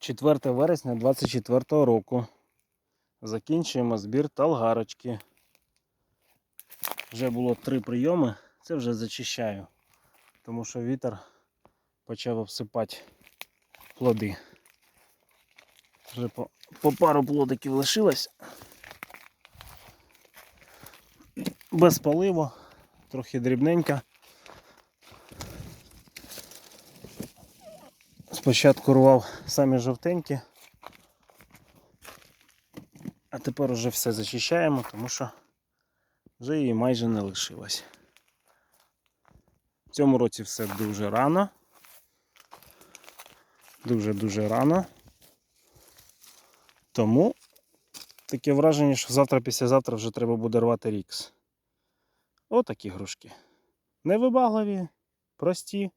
4 вересня 24 року. Закінчуємо збір талгарочки. Вже було три прийоми, це вже зачищаю, тому що вітер почав обсипати плоди. Вже по, по пару плодиків лишилось. Без поливу, трохи дрібненька. Спочатку рвав самі жовтенькі, а тепер уже все зачищаємо, тому що вже її майже не лишилось. В цьому році все дуже рано. Дуже-дуже рано. Тому таке враження, що завтра, післязавтра вже треба буде рвати рікс. Отакі грушки. Невибагливі, прості,